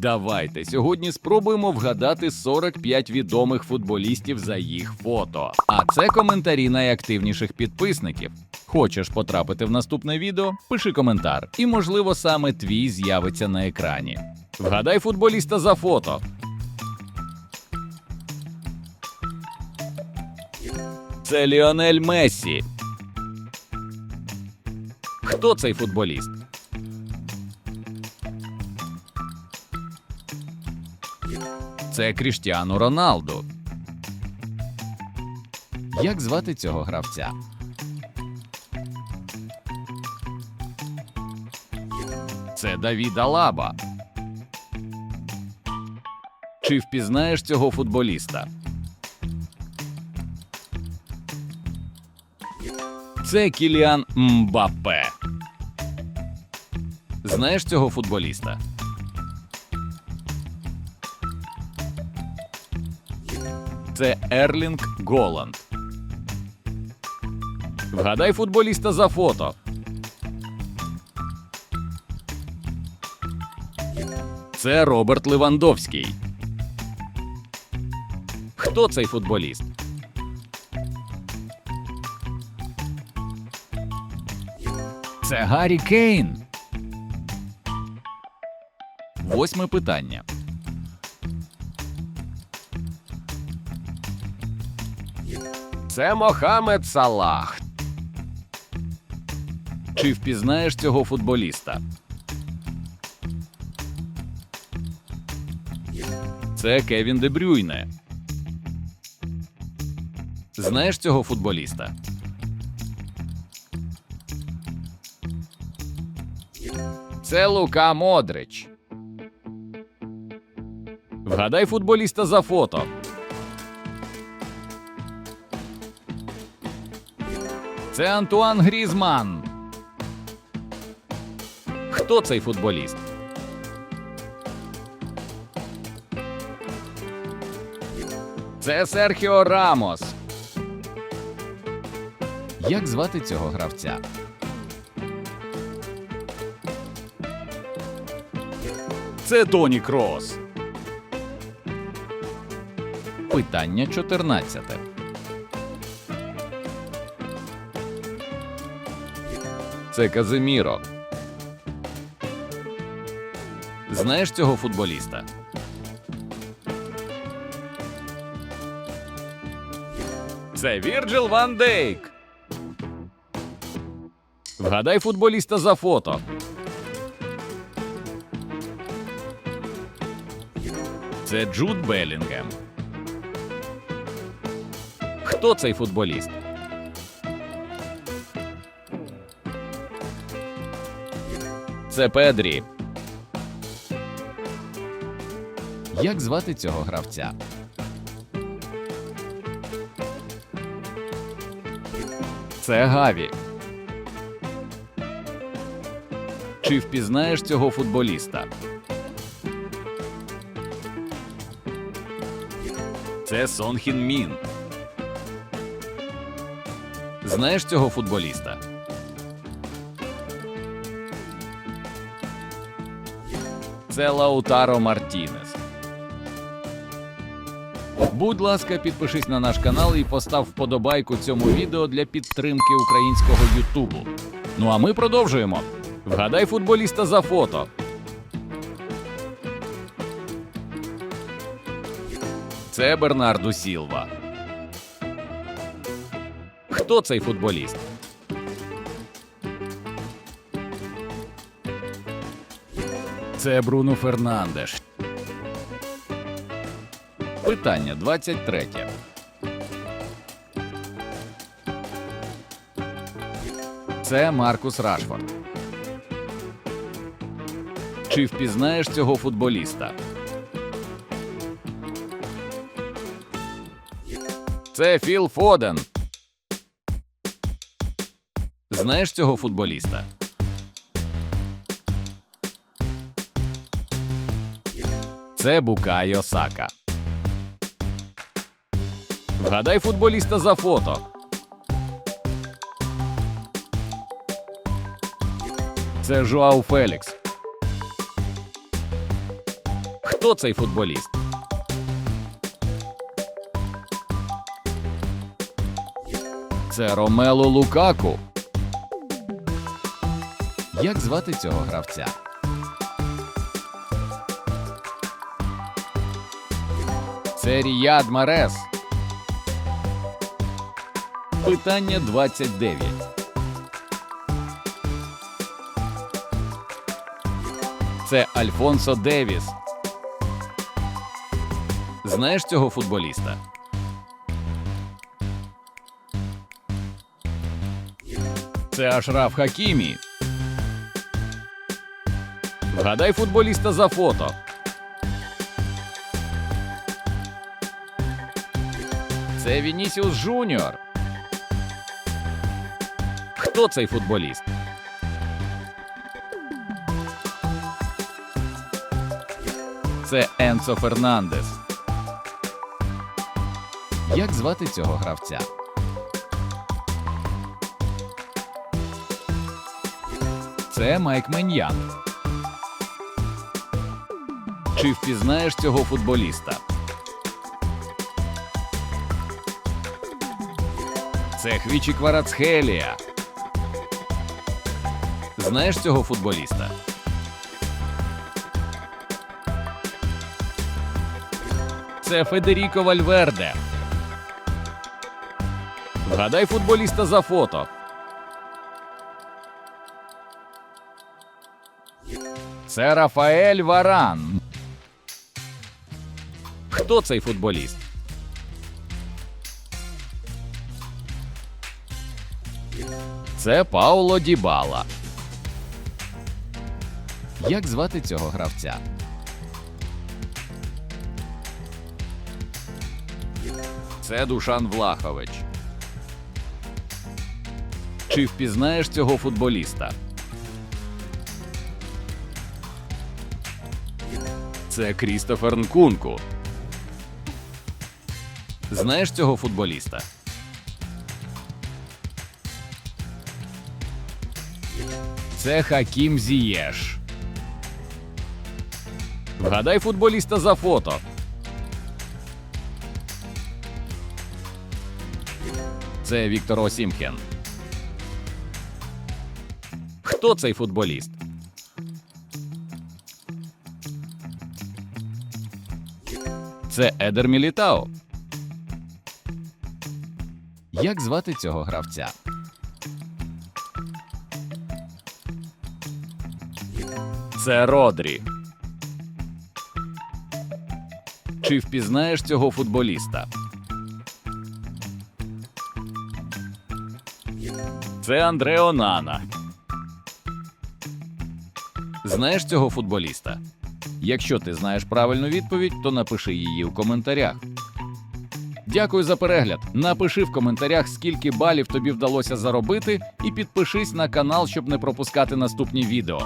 Давайте сьогодні спробуємо вгадати 45 відомих футболістів за їх фото. А це коментарі найактивніших підписників. Хочеш потрапити в наступне відео? Пиши коментар, і можливо саме твій з'явиться на екрані. Вгадай футболіста за фото. Це Ліонель Мессі. Хто цей футболіст? Це Кріштіану Роналду. Як звати цього гравця? Це Давід Алаба. Чи впізнаєш цього футболіста? Це Кіліан Мбаппе. Знаєш цього футболіста? Це Ерлінг Голланд. Вгадай футболіста за фото. Це Роберт Левандовський. Хто цей футболіст? Це Гаррі Кейн. Восьме питання. Це Мохамед Салах. Чи впізнаєш цього футболіста? Це Кевін Де Брюйне. Знаєш цього футболіста? Це Лука Модрич. Вгадай футболіста за фото. Це Антуан Грізман. Хто цей футболіст? Це Серхіо Рамос. Як звати цього гравця? Це Тоні Крос. Питання 14. Це Казиміро. Знаєш цього футболіста? Це Вірджил Ван Дейк. Вгадай футболіста за фото. Це Джуд Белінгем. Хто цей футболіст? Це Педрі. Як звати цього гравця? Це Гаві. Чи впізнаєш цього футболіста? Це Сон Хін Мін. Знаєш цього футболіста? Це Лаутаро Мартінес. Будь ласка, підпишись на наш канал і постав вподобайку цьому відео для підтримки українського Ютубу. Ну а ми продовжуємо. Вгадай футболіста за фото. Це Бернарду Сілва. Хто цей футболіст? Це Бруно Фернандеш. Питання 23. Це Маркус Рашфорд. Чи впізнаєш цього футболіста? Це Філ Фоден. Знаєш цього футболіста? Це Букайо Сака. Вгадай футболіста за фото. Це Жуау Фелікс. Хто цей футболіст? Це Ромело Лукаку. Як звати цього гравця? Це Ріяд Марес. Питання 29. Це Альфонсо Девіс. Знаєш цього футболіста? Це Ашраф Хакімі. Вгадай футболіста за фото. Це Вінісіус Жуніор. Хто цей футболіст? Це Енцо Фернандес. Як звати цього гравця? Це Майк Меньян. Чи впізнаєш цього футболіста? Це Хвічі Кварацхелія. Знаєш цього футболіста? Це Федеріко Вальверде. Вгадай футболіста за фото. Це Рафаель Варан. Хто цей футболіст? Це Пауло Дібала. Як звати цього гравця? Це Душан Влахович. Чи впізнаєш цього футболіста? Це Крістофер Нкунку. Знаєш цього футболіста? Це Хакім Зієш. Вгадай футболіста за фото. Це Віктор Осімхен. Хто цей футболіст? Це Едер Мілітао. Як звати цього гравця? Це Родрі. Чи впізнаєш цього футболіста? Це Андре Онана. Знаєш цього футболіста? Якщо ти знаєш правильну відповідь, то напиши її у коментарях. Дякую за перегляд. Напиши в коментарях, скільки балів тобі вдалося заробити, і підпишись на канал, щоб не пропускати наступні відео.